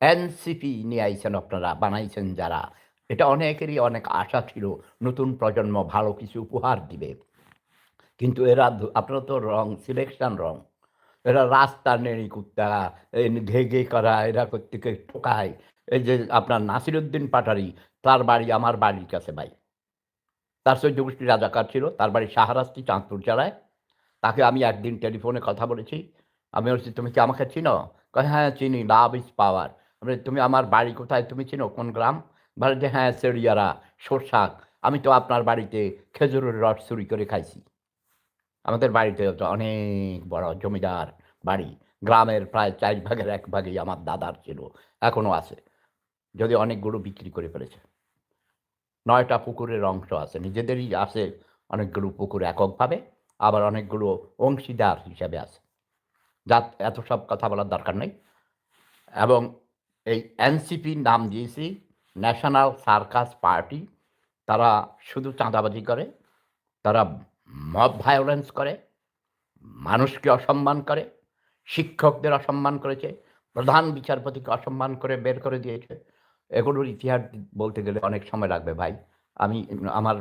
NCP নিয়ে আইছেন আপনারা, বানাইছেন যারা। এটা অনেকেরই অনেক আশা ছিল, নতুন প্রজন্ম ভালো কিছু উপহার দিবে। কিন্তু এরা আপনারা তো রং সিলেকশন রং। এরা রাস্তা নেড়ি কুত্তা, এই ঘে ঘে করা, এরা থেকে ঠোকায়। এই যে আপনার নাসিরুদ্দিন পাটারি তার বাড়ি আমার বাড়ির কাছে ভাই। তার সহ্য গোষ্ঠী রাজাকার ছিল, তার বাড়ি সাহারাস্তি চাঁদপুর জেলায়। তাকে আমি একদিন টেলিফোনে কথা বলেছি। আমি বলছি, তুমি কি আমাকে চিনো? হ্যাঁ চিনি লাভ ইজ পাওয়ার বলি, তুমি আমার বাড়ি কোথায়? তুমি চিনো কোন গ্রাম? বলে যে হ্যাঁ সেরিয়ারা সরষাক। আমি তো আপনার বাড়িতে খেজুরের রস চুরি করে খাইছি। আমাদের বাড়িতে তো অনেক বড় জমিদার বাড়ি। গ্রামের প্রায় চার ভাগের এক ভাগই আমার দাদার ছিল এখনও আছে। যদি অনেকগুলো বিক্রি করে ফেলেছে। নয়টা পুকুরের অংশ আছে। নিজেদেরই আছে অনেকগুলো পুকুর এককভাবে আবার অনেকগুলো অংশীদার হিসাবে আছে। যা এত সব কথা বলার দরকার নেই। এবং এই এনসিপির নাম দিয়েছি ন্যাশনাল সার্কাস পার্টি তারা শুধু চাঁদাবাজি করে, তারা মব ভায়োলেন্স করে, মানুষকে অসম্মান করে, শিক্ষকদের অসম্মান করেছে, প্রধান বিচারপতিকে অসম্মান করে বের করে দিয়েছে। এগুলোর ইতিহাস বলতে গেলে অনেক সময় লাগবে ভাই। আমি, আমার